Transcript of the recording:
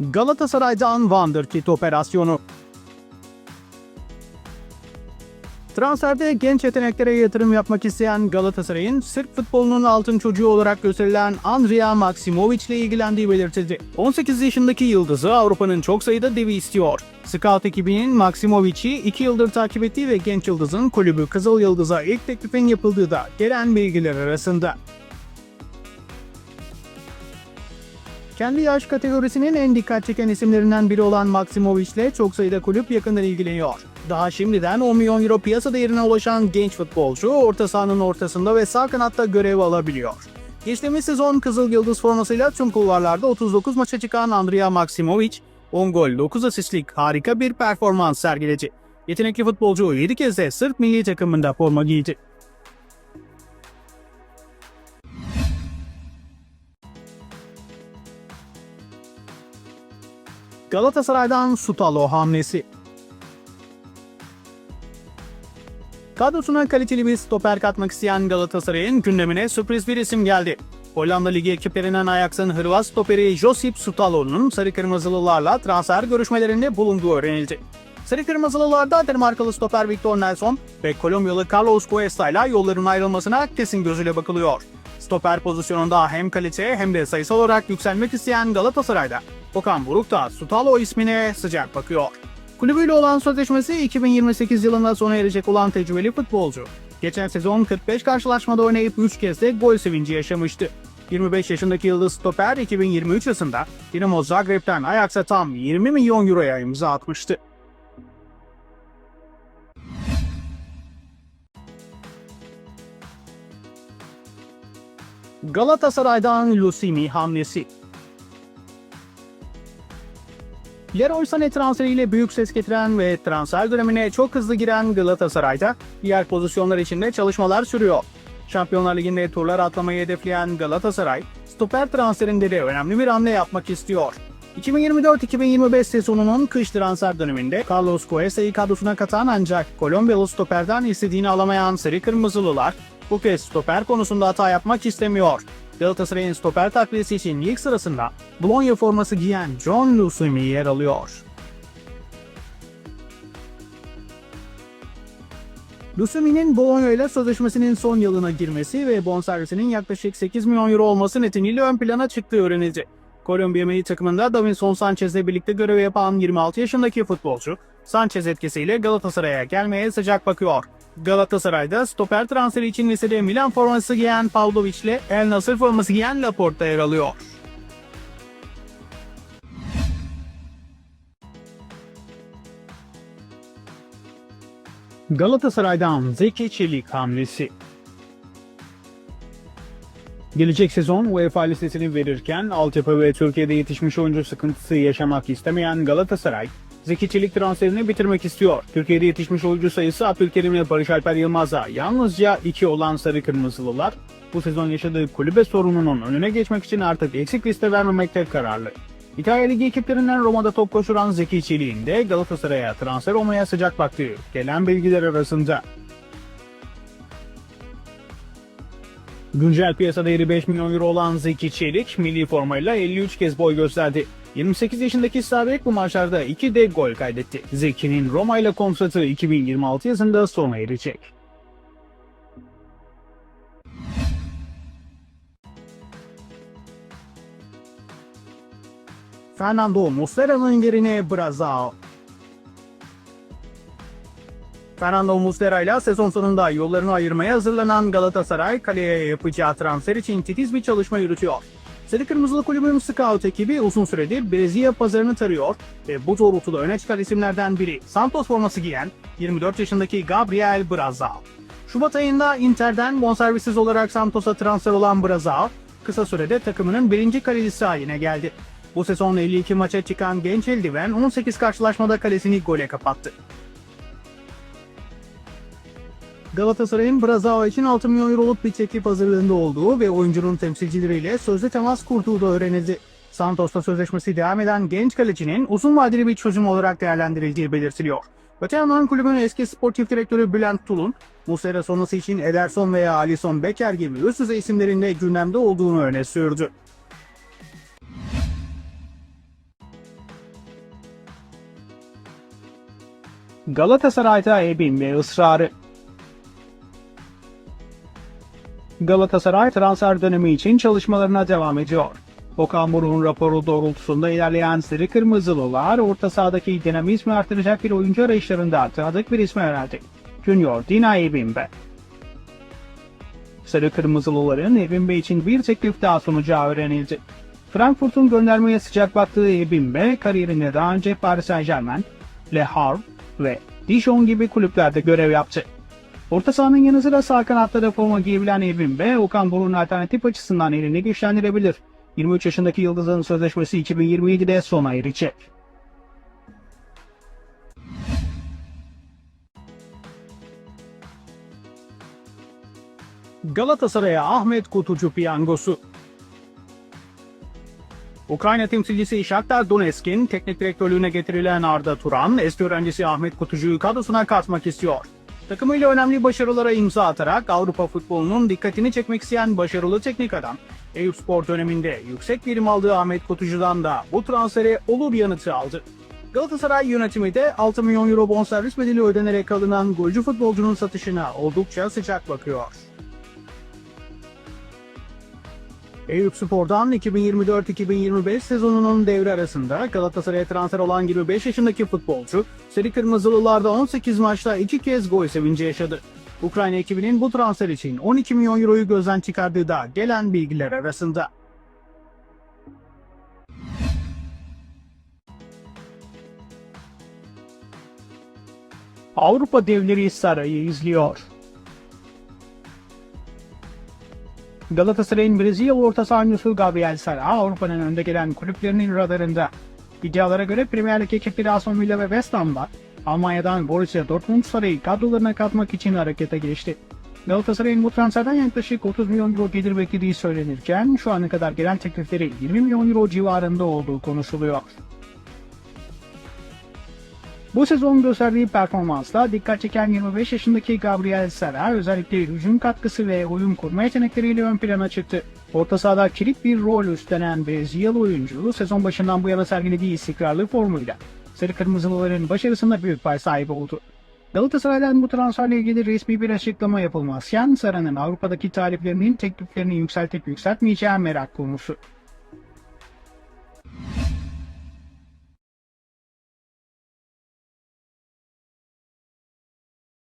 Galatasaray'dan Wonderkid operasyonu. Transferde genç yeteneklere yatırım yapmak isteyen Galatasaray'ın Sırp futbolunun altın çocuğu olarak gösterilen Andrea Maksimovic ile ilgilendiği belirtildi. 18 yaşındaki yıldızı Avrupa'nın çok sayıda devi istiyor. Scout ekibinin Maksimovic'i 2 yıldır takip ettiği ve genç yıldızın kulübü Kızıl Yıldız'a ilk teklifin yapıldığı da gelen bilgiler arasında. Kendi yaş kategorisinin en dikkat çeken isimlerinden biri olan Maksimovic ile çok sayıda kulüp yakından ilgileniyor. Daha şimdiden 10 milyon euro piyasa değerine ulaşan genç futbolcu orta sahanın ortasında ve sağ kanatta görev alabiliyor. Geçtiğimiz sezon Kızıl Yıldız formasıyla tüm kulvarlarda 39 maça çıkan Andrea Maksimovic, 10 gol 9 asistlik harika bir performans sergiledi. Yetenekli futbolcu 7 kez de Sırp milli takımında forma giydi. Galatasaray'dan Sutalo hamlesi. Kadrosuna kaliteli bir stoper katmak isteyen Galatasaray'ın gündemine sürpriz bir isim geldi. Hollanda Ligi ekiplerinden Ajax'ın Hırvat stoperi Josip Sutalo'nun Sarı Kırmızılılarla transfer görüşmelerinde bulunduğu öğrenildi. Sarı Kırmızılılarda Danimarkalı stoper Victor Nelson ve Kolombiyalı Carlos Cuesta ile yolların ayrılmasına kesin gözüyle bakılıyor. Stoper pozisyonunda hem kalite hem de sayısal olarak yükselmek isteyen Galatasaray'da Okan Buruk da Sutalo ismine sıcak bakıyor. Kulübüyle olan sözleşmesi 2028 yılında sona erecek olan tecrübeli futbolcu. Geçen sezon 45 karşılaşmada oynayıp 3 kez de gol sevinci yaşamıştı. 25 yaşındaki Yıldız Stoper 2023 yılında Dinamo Zagreb'den Ajax'a tam 20 milyon euroya imza atmıştı. Galatasaray'dan Lusimi hamlesi Leroy Sané transferiyle büyük ses getiren ve transfer dönemine çok hızlı giren Galatasaray'da diğer pozisyonlar için de çalışmalar sürüyor. Şampiyonlar Ligi'nde turlar atlamayı hedefleyen Galatasaray, stoper transferinde de önemli bir hamle yapmak istiyor. 2024-2025 sezonunun kış transfer döneminde Carlos Cuesta'yı kadrosuna katan ancak Kolombiyalı stoperden istediğini alamayan Sarı Kırmızılılar bu kez stoper konusunda hata yapmak istemiyor. Galatasaray'ın stoper takviyesi için ilk sırasında Bologna forması giyen John Lusumi yer alıyor. Lusumi'nin Bologna ile sözleşmesinin son yılına girmesi ve bonservisinin yaklaşık 8 milyon euro olması nedeniyle ön plana çıktığı öğrenildi. Kolombiya milli takımında Davinson Sanchez'le birlikte görev yapan 26 yaşındaki futbolcu, Sanchez etkisiyle Galatasaray'a gelmeye sıcak bakıyor. Galatasaray'da stoper transferi için listede Milan forması giyen Pavlovic ile El Nasır forması giyen Laporta yer alıyor. Galatasaray'dan Zeki Çelik hamlesi. Gelecek sezon UEFA listesini verirken altyapı ve Türkiye'de yetişmiş oyuncu sıkıntısı yaşamak istemeyen Galatasaray, Zeki Çelik transferini bitirmek istiyor. Türkiye'de yetişmiş oyuncu sayısı Abdülkerim ile Barış Alper Yılmaz'a yalnızca 2 olan Sarı Kırmızılılar, bu sezon yaşadığı kulübe sorununun önüne geçmek için artık eksik liste vermemekte kararlı. İtalya Ligi ekiplerinden Roma'da top koşuran Zeki Çelik'in de Galatasaray'a transfer olmaya sıcak baktığı gelen bilgiler arasında. Güncel piyasa değeri 5 milyon euro olan Zeki Çelik, milli formayla 53 kez boy gösterdi. 28 yaşındaki Sabek bu maçlarda 2 de gol kaydetti. Zeki'nin Roma ile kontratı 2026 yazında sona erecek. Fernando Muslera'nın yerine Brazao. Fernando Muslera ile sezon sonunda yollarını ayırmaya hazırlanan Galatasaray kaleye yapacağı transfer için titiz bir çalışma yürütüyor. Sarı Kırmızılı Kulübün Scout ekibi uzun süredir Brezilya pazarını tarıyor ve bu doğrultuda öne çıkan isimlerden biri Santos forması giyen 24 yaşındaki Gabriel Brazao. Şubat ayında Inter'den bonservissiz olarak Santos'a transfer olan Brazao, kısa sürede takımının birinci kalecisi haline geldi. Bu sezon 52 maça çıkan genç eldiven 18 karşılaşmada kalesini gole kapattı. Galatasaray'ın Brazao için 6 milyon euroluk bir teklif hazırlığında olduğu ve oyuncunun temsilcileriyle sözde temas kurduğu da öğrenildi. Santos'ta sözleşmesi devam eden genç kalecinin uzun vadeli bir çözüm olarak değerlendirildiği belirtiliyor. Öte yandan kulübün eski sportif direktörü Bülent Tulun, Muslera sonrası için Ederson veya Alisson Becker gibi üst düzey isimlerin gündemde olduğunu öne sürdü. Galatasaray'da Ebin ve ısrarı Galatasaray transfer dönemi için çalışmalarına devam ediyor. Okan Buruk'un raporu doğrultusunda ilerleyen Sarı Kırmızılılar orta sahadaki dinamizmi artıracak bir oyuncu arayışlarında tanıdık bir isme yöneldi. Junior Dina Ebimbe. Sarı Kırmızılıların Ebimbe için bir teklif daha sunacağı öğrenildi. Frankfurt'un göndermeye sıcak baktığı Ebimbe kariyerinde daha önce Paris Saint Germain, Le Havre ve Dijon gibi kulüplerde görev yaptı. Orta sahanın yanı sıra sağ kanatta da forma giyebilen Ebimbe, Okan Buruk'un alternatif açısından elini güçlendirebilir. 23 yaşındaki Yıldız'ın sözleşmesi 2027'de sona erecek. Galatasaray'a Ahmet Kutucu piyangosu Ukrayna temsilcisi Shakhtar Donetsk'in teknik direktörlüğüne getirilen Arda Turan, eski öğrencisi Ahmet Kutucu'yu kadrosuna katmak istiyor. Takımıyla önemli başarılara imza atarak Avrupa futbolunun dikkatini çekmek isteyen başarılı teknik adam, Eyüpspor döneminde yüksek verim aldığı Ahmet Kutucu'dan da bu transfere olur yanıtı aldı. Galatasaray yönetimi de 6 milyon euro bonservis bedeli ödenerek alınan golcü futbolcunun satışına oldukça sıcak bakıyor. Eyüp Spor'dan 2024-2025 sezonunun devre arasında Galatasaray'a transfer olan 25 yaşındaki futbolcu, Sarı Kırmızılılarda 18 maçta 2 kez gol sevinci yaşadı. Ukrayna ekibinin bu transfer için 12 milyon euroyu gözden çıkardığı da gelen bilgiler arasında. Avrupa devleri sarayı izliyor. Galatasaray'ın Brezilya orta saha oyuncusu Gabriel Sara Avrupa'nın önde gelen kulüplerinin radarında. İddialara göre Premier Lig ekipleri Aston Villa ve West Ham'da Almanya'dan Borussia Dortmund Saray'ı kadrolarına katmak için harekete geçti. Galatasaray'ın bu transferden yaklaşık 30 milyon euro gelir beklediği söylenirken şu ana kadar gelen teklifleri 20 milyon euro civarında olduğu konuşuluyor. Bu sezon gösterdiği performansla dikkat çeken 25 yaşındaki Gabriel Sara özellikle hücum katkısı ve oyun kurma yetenekleriyle ön plana çıktı. Orta sahada kilit bir rol üstlenen Brezilyalı oyuncu sezon başından bu yana sergilediği istikrarlı formuyla Sarı Kırmızılıların başarısında büyük pay sahibi oldu. Galatasaray'dan bu transferle ilgili resmi bir açıklama yapılmazken Sara'nın Avrupa'daki taliplerinin tekliflerini yükseltip yükseltmeyeceği merak konusu.